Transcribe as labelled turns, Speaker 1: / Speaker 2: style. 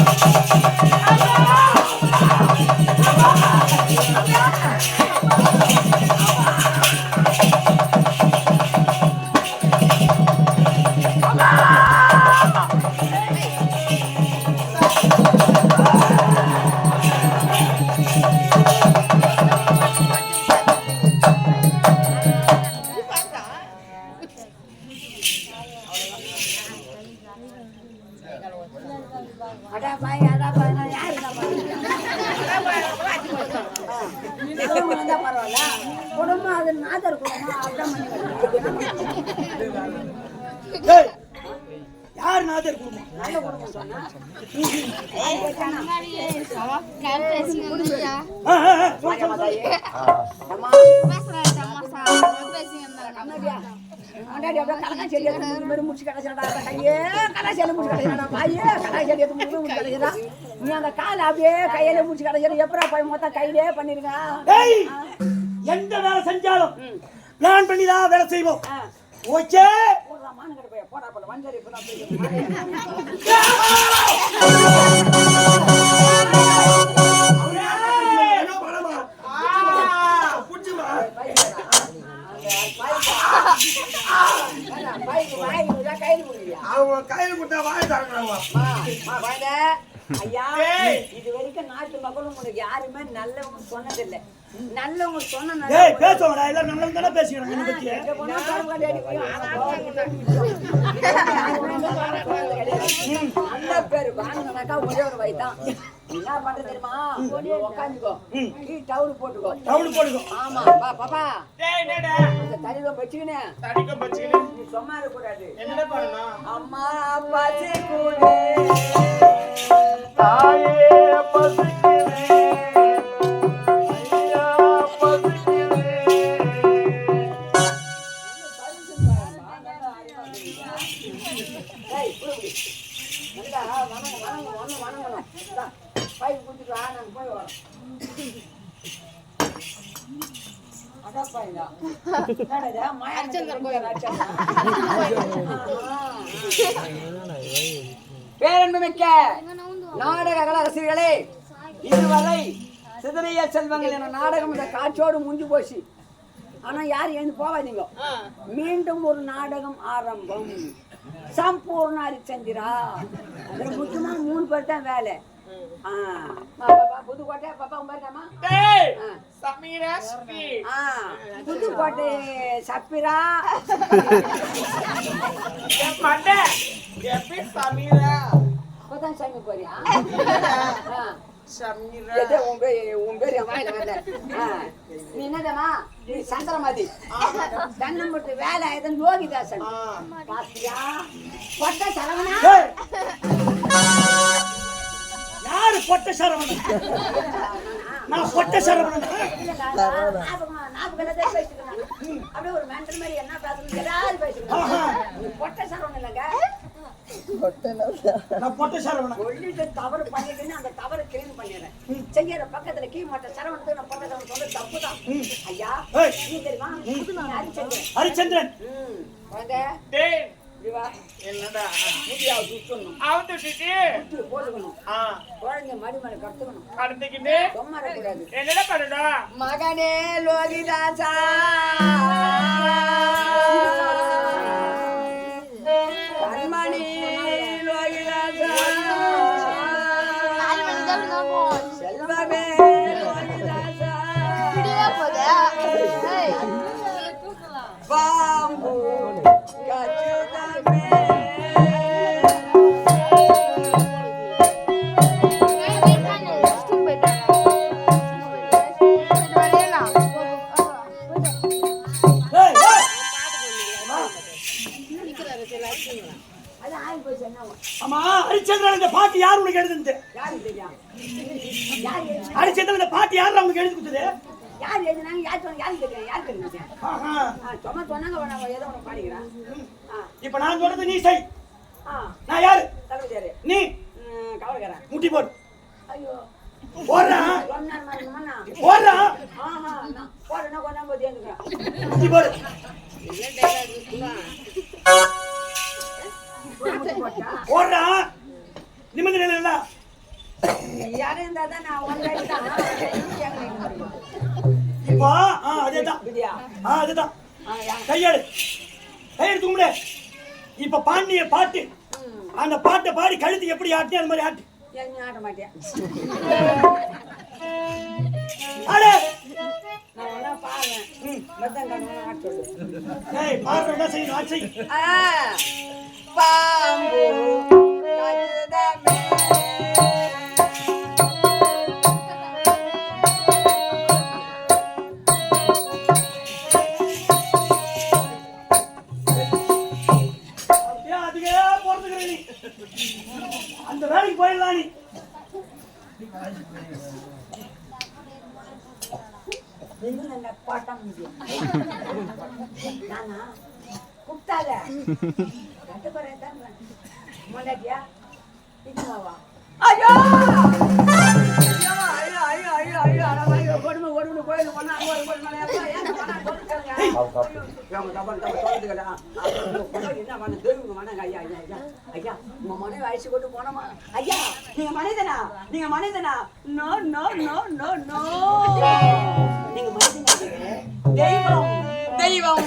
Speaker 1: அல்லாஹ் அடா பாய் அடா பாய் நான் யாரு தான் வந்தா பரவாயில்ல குடும்பம் அது நாதர் குடும்பம் அதான்
Speaker 2: ஏய், யார் நாதர் குடும்பம்
Speaker 1: நல்ல குடும்பம் சொன்னா
Speaker 2: ஆ, ஆ, ஆ, சொல்லு, சொல்லு, சொல்லு.
Speaker 1: அம்மா அம்மாடியா அண்டாடி அப்படியே கலக்கா செடி எடுத்து மூணு பேரும் முடிச்சு கிடச்சிடா கையே கடை செடி முடிச்சு கிடச்சிடா பாயே கடை செடி எடுத்து மூணு முடிச்சு கிடச்சிடா நீ அந்த காலை அப்படியே கையில முடிச்சு கிடச்சிட எப்படா போய் மொத்தம் கையிலே பண்ணிருங்க
Speaker 2: எந்த வேலை செஞ்சாலும் பிளான் பண்ணி தான் வேலை செய்வோம். ஓகே?
Speaker 1: போடா போடா. போட ஐயா. இது வரைக்கும் நாட்டு மக்களும் உங்களுக்கு யாருமே நல்லவங்க சொன்னதில்லை நல்லவங்க சொன்ன
Speaker 2: ஏய் பேசுவாங்கடா எல்லாரும் நல்லவங்க தானே
Speaker 1: பேரு வாங்கினாக்கா ஒரே ஒரு வயதான் என்ன பண்றது தெரியுமா உட்காந்துக்கோ கீ டவுன் போட்டுக்கோ
Speaker 2: டவுன் போடுங்க
Speaker 1: ஆமா பா பாப்பா இந்த தடிதான் வச்சுக்கினேன் நீ சும்மா இருக்கக்கூடாது
Speaker 2: என்ன பண்ணணும்
Speaker 1: அம்மா கூடு என்னடா இது? மாயாண்டி கோயில்? பேரன்புமிக்க நாடக கல ரசிகர்களே இதுவரை சிதறிய செல்வங்கள் என நாடகம் இந்த காட்சியோடு முடிஞ்சு போச்சு. ஆனா யாரும் எழுந்து போகாதீங்க. மீண்டும் ஒரு நாடகம் ஆரம்பம். சம்பூர்ண ஹரிச்சந்திரா அதுல முக்கியமா மூணு பேர் தான் வேலை. புதுக்கோட்டை புதுக்கோட்டை சப்பிரா. இப்பதான் சாமி போறியா உன் பேர் உன் பேர் வாயில. ஆ. நீ என்னதம்மா நீ சந்திரமதி தன்னம்பட்டு வேலை எதுவும் லோகிதாசன் பாத்தியா பொட்ட சரவணா!
Speaker 2: யாரு பொட்ட சரவணன் நான் பொட்ட சரவணன்.
Speaker 1: அப்படியே ஒரு mental மாதிரி என்ன பேசணும் இருக்காங்க. நீ பொட்ட சரவணன் இல்லைங்க.
Speaker 2: நான் பொட்ட சரவணன்
Speaker 1: சொல்லிட்டு தவறு பண்ணிட்டுன்னு அந்த தவறை clean பண்ணிடுறேன். செய்யற பக்கத்துல கீ மாட்ட சரவணத்துக்கு நான். ஐயா. நீ தெரியுமா?
Speaker 2: ஹரிச்சந்திரன்.
Speaker 3: டேய். என்னடா
Speaker 1: சுத்தணும். சுத்தி போட்டுக்கணும். குழந்தை சும்மா இருக்கக்கூடாது.
Speaker 3: என்னடா பண்ணணும்
Speaker 1: மகனே லோகிதாசா
Speaker 2: ஆமா ஹரிச்சந்திரன் இந்த பாட்டு யார் உனக்கு எழுதுனது?
Speaker 1: யார்
Speaker 2: ஹரிச்சந்திரன் இந்த பாட்டு யார் உனக்கு எழுதி கொடுத்தது?
Speaker 1: யார் எழுதுனாங்க யார் சொன்னாங்க யாருக்கு தெரியும்
Speaker 2: ஆஹா.
Speaker 1: ஆ, சும்மா சொன்னாங்க நான் ஏதோ ஒன்று பாடிக்கிறேன்.
Speaker 2: இப்ப நான் சொல்றது நீ செய். நான் யாரு?
Speaker 1: தலைவர்
Speaker 2: நீ.
Speaker 1: கவலைக்கிறேன்
Speaker 2: முட்டி போடு.
Speaker 1: ஐயோ.
Speaker 2: போடுறான் போடுறான்
Speaker 1: போறேன்னா கொண்டாந்து போய் சேர்ந்துக்கிறேன்.
Speaker 2: முட்டி போடு. போடுறான் நிமிந்து
Speaker 1: யாரும் இருந்தா தான் நான் தான். முடியும்
Speaker 2: இப்போ ஆ
Speaker 1: விதியா
Speaker 2: ஆ அதுதான்.
Speaker 1: ஆ, யா.
Speaker 2: கையெடு கையெடு தூங்குடு இப்ப பாண்டிய பாட்டு. அந்த பாட்டை பாடி கழுத்து எப்படி ஆட்டி அந்த மாதிரி ஆட்டு. ஆடு
Speaker 1: நான் ஒன்றா பாருங்க மத்தம் கண்ணு ஆட்ட. சொல்லு
Speaker 2: ஏய் பாடுற என்ன செய்யணும்? ஆட்சி அந்த வேலைக்கு போயிடலாம் நீ
Speaker 1: பாட்டம் நானா? கூப்பிட்டாங்க. கட்டுப்பறேன் ஐயோ! நீங்க மனிதனா? நீங்க மனிதனா? நீங்க மனிதனா தெய்வம் தெய்வம்